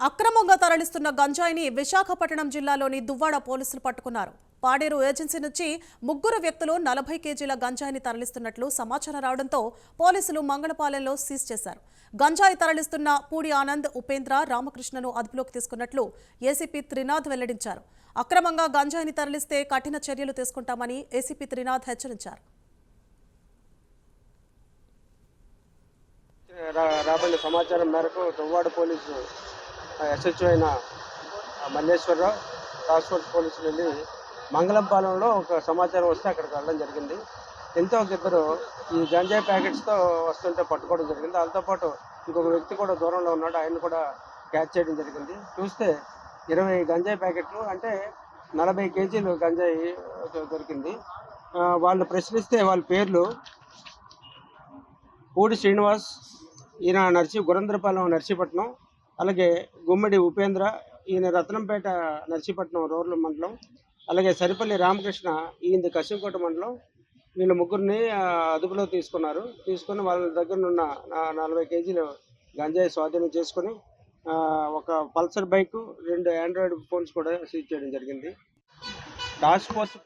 అక్రమంగా తరలిస్తున్న గంజాయిని విశాఖపట్నం జిల్లాలోని దువ్వాడ పోలీసులు పట్టుకున్నారు. పాడేరు ఏజెన్సీ నుంచి ముగ్గురు వ్యక్తులు నలభై కేజీల గంజాయిని తరలిస్తున్నట్లు సమాచారం రావడంతో పోలీసులు మంగళపాలెంలో సీజ్ చేశారు. గంజాయి తరలిస్తున్న పూడి ఆనంద్ ఉపేంద్ర రామకృష్ణను అదుపులోకి తీసుకున్నట్లు ఏసీపీ త్రినాథ్ వెల్లడించారు. అక్రమంగా గంజాయిని తరలిస్తే కఠిన చర్యలు తీసుకుంటామని ఏసీపీ త్రినాథ్ హెచ్చరించారు. రాబడిన సమాచారం మేరకు దువ్వాడ పోలీసు ఎస్హెచ్ఓ అయిన మల్లేశ్వరరావు టాస్క్ ఫోర్స్ పోలీసులు వెళ్ళి మంగళంపాలెంలో ఒక సమాచారం వస్తే అక్కడికి వెళ్ళడం జరిగింది. ఎంతో ఒక ఇద్దరు ఈ గంజాయి ప్యాకెట్స్తో వస్తుంటే పట్టుకోవడం జరిగింది. వాళ్ళతో పాటు ఇంకొక వ్యక్తి కూడా దూరంలో ఉన్నాడు ఆయన కూడా క్యాచ్ చేయడం జరిగింది. చూస్తే ఇరవై గంజాయి ప్యాకెట్లు అంటే నలభై కేజీలు గంజాయి దొరికింది. వాళ్ళు ప్రశ్నిస్తే వాళ్ళ పేర్లు పూడి శ్రీనివాస్ ఈయన నర్సి గురంద్రపాలెం నర్సీపట్నం అలాగే గుమ్మడి ఉపేంద్ర ఈయన రత్నంపేట నర్సీపట్నం రూరల్ మండలం అలాగే సరిపల్లి రామకృష్ణ ఈయనది కశింకోట మండలం. వీళ్ళ ముగ్గురిని అదుపులో తీసుకున్నారు. తీసుకొని వాళ్ళ దగ్గర ఉన్న నలభై కేజీలు గంజాయి స్వాధీనం చేసుకొని ఒక పల్సర్ బైక్ రెండు ఆండ్రాయిడ్ ఫోన్స్ కూడా సీజ్ చేయడం జరిగింది. Task force